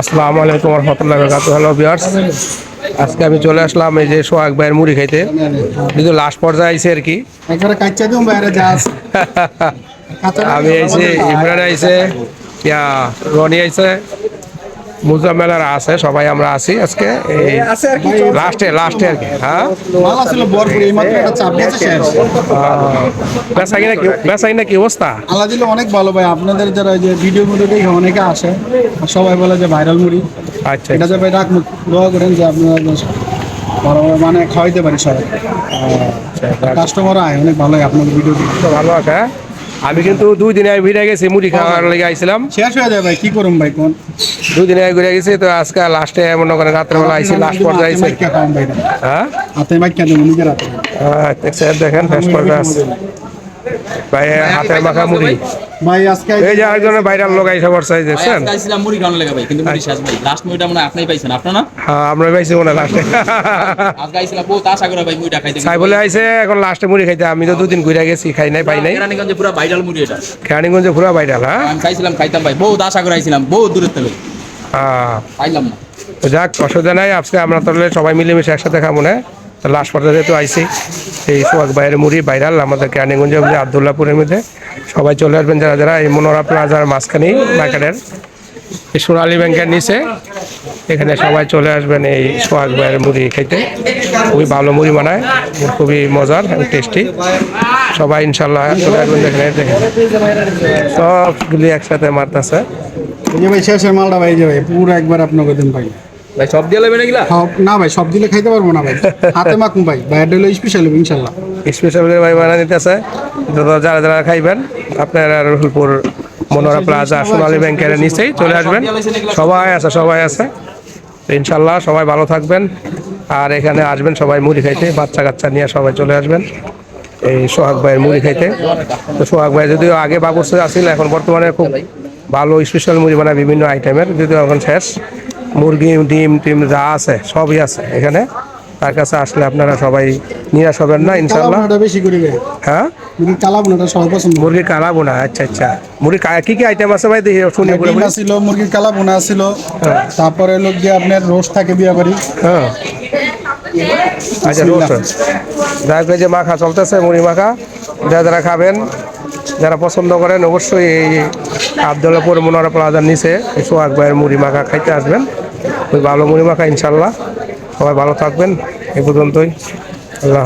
আসসালামু আলাইকুম রহমতুল্লাহ হ্যালো বিয়ার্স আজকে আমি চলে আসলাম এই যে সোহাগ ভাইয়ের মুড়ি খাইতে। কিন্তু লাস্ট পর্যায়ে আইছে আর কি। আমি ইমরান আইছে রনি আইছে। মুজাম্মেলার আছে সবাই আমরা আছি আজকে। এই লাস্টে লাস্টে আর কি হ্যাঁ? মাল আসলে বরপুর এই মাত্র একটা চাপ গেছে শেষ। বেসাই না কি বেসাই না কি অবস্থা? আল্লাহ দিলে অনেক ভালো ভাই আপনাদের যারা ওই যে ভিডিও মধ্যে দেখে অনেকে আসে সবাই বলে যে ভাইরাল মুড়ি। আচ্ছা। এটা যে ভাই রাখ দোয়া করেন যে আপনারা বড় বড় মানে খাওয়াইতে পারি সবাই। কাস্টমার আয় অনেক ভালো হয় আপনাদের ভিডিও ভালো আছে হ্যাঁ? আমি কিন্তু দুই দিন আগে ভিড়ে গেছি মুড়ি খাওয়ার লেগে আইছিলাম। শেষ হয়ে যায় ভাই কি করুম ভাই কোন? দুই দিন আগে ঘুরে গেছি তো আজকে লাস্টে মনে করেন রাত্রেবেলা আইছি লাস্ট পর্যায়ে আইছি। হ্যাঁ? হাতে মাইক কেন নিজের হাতে। হ্যাঁ দেখেন ফেস পর্যায়ে আছে। ভাই হাতের মাখা মুড়ি। ভাই আজকে এই যে আরেকজনের বাইরের লোক আইসা পড়ছে দেখছেন আইছিলাম মুড়ি খাওয়ানো লেগে ভাই কিন্তু মুড়ি শেষ ভাই লাস্ট মুড়িটা মনে হয় পাইছেন আপনার না? হ্যাঁ আমরা পাইছি মনে লাস্টে আজকে আইছিলাম বহুত আশা করে ভাই মুড়িটা খাইতে সাই বলে আইছে এখন লাস্টে মুড়ি খাইতে আমি তো দুদিন ঘুরে গেছি খাই নাই পাই নাই। কেরানীগঞ্জে পুরো ভাইরাল মুড়ি এটা। কেরানীগঞ্জে হ্যাঁ? আমি চাইছিলাম খাইতাম ভাই বহুত আশা করে আইছিলাম বহুত দূরের থেকে। পাইলাম না। যাক অসুবিধা নাই আজকে আমরা তাহলে সবাই মিলেমিশে একসাথে খাব না? লাস্ট পর্যায়ে যেহেতু আইছি এই সোহাগ বাইরের মুড়ি বাইরাল আমাদের কেরানীগঞ্জের মধ্যে আবদুল্লাপুরের মধ্যে সবাই চলে আসবেন যারা যারা এই মনোরা প্লাজার মাঝখানেই মার্কেটের এই সোনালী ব্যাংকের নিচে, এখানে সবাই চলে আসবেন এই সোহাগ বাইরের মুড়ি খেতে। খুবই ভালো মুড়ি বানায়, খুবই মজার টেস্টি সবাই ইনশাল্লাহ চলে আসবেন এখানে দেখেন সবগুলি একসাথে মারতেছে। শেষের মালটা ভাই যে ভাই, পুরো একবার আপনাকে দিন ভাই। ভাই সব দিয়ে লেবেন এগুলা? সব না ভাই সব দিলে খাইতে পারব না ভাই। হাতে মাখুন ভাই। ভাইয়ের হলো স্পেশাল ইনশাল্লাহ। স্পেশাল ভাই বানা দিতেছে তো যারা যারা খাইবেন আপনারা রহুলপুর মনোরা প্লাজা সোনালী ব্যাংকের নিচেই চলে আসবেন। সবাই আছে সবাই আছে। ইনশাল্লাহ সবাই ভালো থাকবেন। আর এখানে আসবেন সবাই মুড়ি খাইতে বাচ্চা কাচ্চা নিয়ে সবাই চলে আসবেন। এই সোহাগ ভাইয়ের মুড়ি খাইতে। তো সোহাগ ভাই যদিও আগে বাবুর্চি আসছিল এখন বর্তমানে খুব ভালো স্পেশাল মুড়ি বানায় বিভিন্ন আইটেমের যদিও এখন শেষ। মুরগি ডিম টিম যা আছে সবই আছে এখানে। তার কাছে আসলে আপনারা সবাই নিরাশ হবেন না ইনশাল্লাহ বেশি করে হ্যাঁ? মুরগি কালাবোনাটা সবাই পছন্দ। করে। মুরগি কালাবো না আচ্ছা আচ্ছা। মুরগি কা- কি আইটেম আছে ভাই? দেখি শুনি ডিম ছিল মুরগির কালাবোনা ছিল তারপরে লোক দিয়ে আপনার রোস্ট থাকে বিয়া বাড়ি হ্যাঁ। আচ্ছা রোস্ট যাই হোক, যে মাখা চলতেছে মুড়ি মাখা। যারা যারা খাবেন যারা পছন্দ করেন অবশ্যই এই আবদুল্লাপুর মনোরা প্লাজার নিচে সোহাগ ভাইয়ের মুড়ি মাখা খাইতে আসবেন। ওই ভালো মুড়ি মাখা ইনশাল্লাহ সবাই ভালো থাকবেন এ পর্যন্তই। আল্লাহ